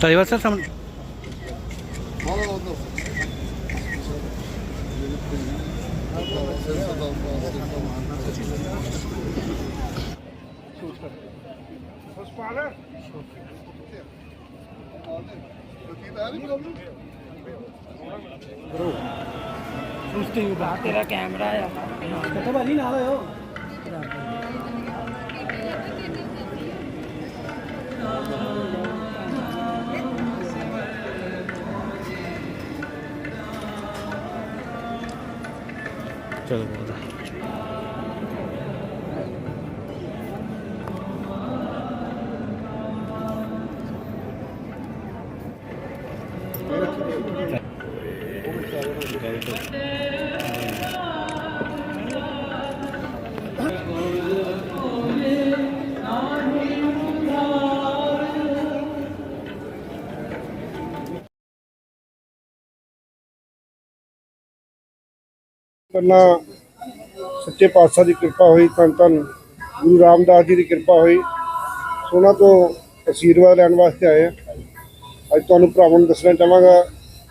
ਧੰਨਵਾਦ ਸਰ ਸਾਹਮਣੇ ਤੇਰਾ ਕੈਮਰਾ ਆ। ਕਿੱਥੇ ਭਾਜੀ ਨਾਲ ਆਇਓ। ちょっとごめいます。ਪਹਿਲਾਂ ਸੱਚੇ ਪਾਤਸ਼ਾਹ ਦੀ ਕਿਰਪਾ ਹੋਈ ਧੰਨ ਧੰਨ ਗੁਰੂ ਰਾਮਦਾਸ ਜੀ ਦੀ ਕਿਰਪਾ ਹੋਈ। ਉਹਨਾਂ ਤੋਂ ਅਸ਼ੀਰਵਾਦ ਲੈਣ ਵਾਸਤੇ ਆਏ ਹਾਂ। ਅੱਜ ਤੁਹਾਨੂੰ ਭਰਾਵਾਂ ਨੂੰ ਦੱਸਣਾ ਚਾਹਾਂਗਾ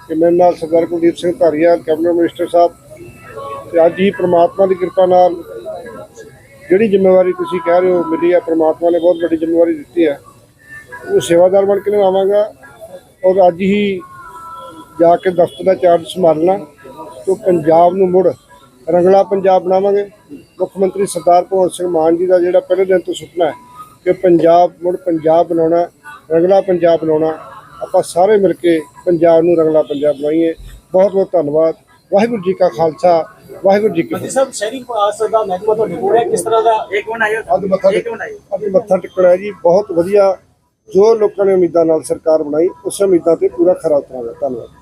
ਕਿ ਮੇਰੇ ਨਾਲ ਸਰਦਾਰ ਕੁਲਦੀਪ ਸਿੰਘ ਧਾਰੀਆ ਕੈਬਨਿਟ ਮਿਨਿਸਟਰ ਸਾਹਿਬ ਤੇ ਅੱਜ ਹੀ ਪ੍ਰਮਾਤਮਾ ਦੀ ਕਿਰਪਾ ਨਾਲ ਜਿਹੜੀ ਜ਼ਿੰਮੇਵਾਰੀ ਤੁਸੀਂ ਕਹਿ ਰਹੇ ਹੋ ਮਿਲੀ ਹੈ ਪ੍ਰਮਾਤਮਾ ਨੇ ਬਹੁਤ ਵੱਡੀ ਜ਼ਿੰਮੇਵਾਰੀ ਦਿੱਤੀ ਹੈ। ਉਹ ਸੇਵਾਦਾਰ ਬਣ ਕੇ ਨਿਭਾਵਾਂਗਾ ਔਰ ਅੱਜ ਹੀ ਜਾ ਕੇ ਦਫ਼ਤਰ ਦਾ ਚਾਰਜ ਸੰਭਾਲਣਾ ਤੋਂ ਪੰਜਾਬ ਨੂੰ ਮੁੜ ਰੰਗਲਾ ਪੰਜਾਬ ਬਣਾਵਾਂਗੇ। ਮੁੱਖ ਮੰਤਰੀ ਸਰਦਾਰ ਭਗਵੰਤ ਸਿੰਘ ਮਾਨ ਜੀ ਦਾ ਜਿਹੜਾ ਪਹਿਲੇ ਦਿਨ ਤੋਂ ਸੁਪਨਾ ਹੈ ਕਿ ਪੰਜਾਬ ਮੁੜ ਪੰਜਾਬ ਬਣਾਉਣਾ ਰੰਗਲਾ ਪੰਜਾਬ ਬਣਾਉਣਾ। ਆਪਾਂ ਸਾਰੇ ਮਿਲ ਕੇ ਪੰਜਾਬ ਨੂੰ ਰੰਗਲਾ ਪੰਜਾਬ ਬਣਾਈਏ। ਬਹੁਤ ਬਹੁਤ ਧੰਨਵਾਦ। ਵਾਹਿਗੁਰੂ ਜੀ ਕਾ ਖਾਲਸਾ। ਵਾਹਿਗੁਰੂ ਜੀ ਕੀ ਫਤਿਹ। ਸਾਹਿਬ ਸ਼ਹਿਰੀ ਵਿਕਾਸ ਦਾ ਮਹਿਕਮਾ ਤੁਹਾਡੇ ਕੋਲ ਹੈ? ਕਿਸ ਤਰ੍ਹਾਂ ਦਾ? ਇੱਕ ਮਿੰਟ ਆਇਓ ਅੱਜ ਮੱਥਾ ਇੱਕ ਮਿੰਟ ਆਇਓ। ਅੱਜ ਮੱਥਾ ਟਿਕਣਾ ਹੈ ਜੀ। ਬਹੁਤ ਵਧੀਆ। ਜੋ ਲੋਕਾਂ ਨੇ ਉਮੀਦਾਂ ਨਾਲ ਸਰਕਾਰ ਬਣਾਈ ਉਸ ਉਮੀਦਾਂ ਤੇ ਪੂਰਾ ਖਰਾ ਉਤਰਾਂਗਾ। ਧੰਨਵਾਦ।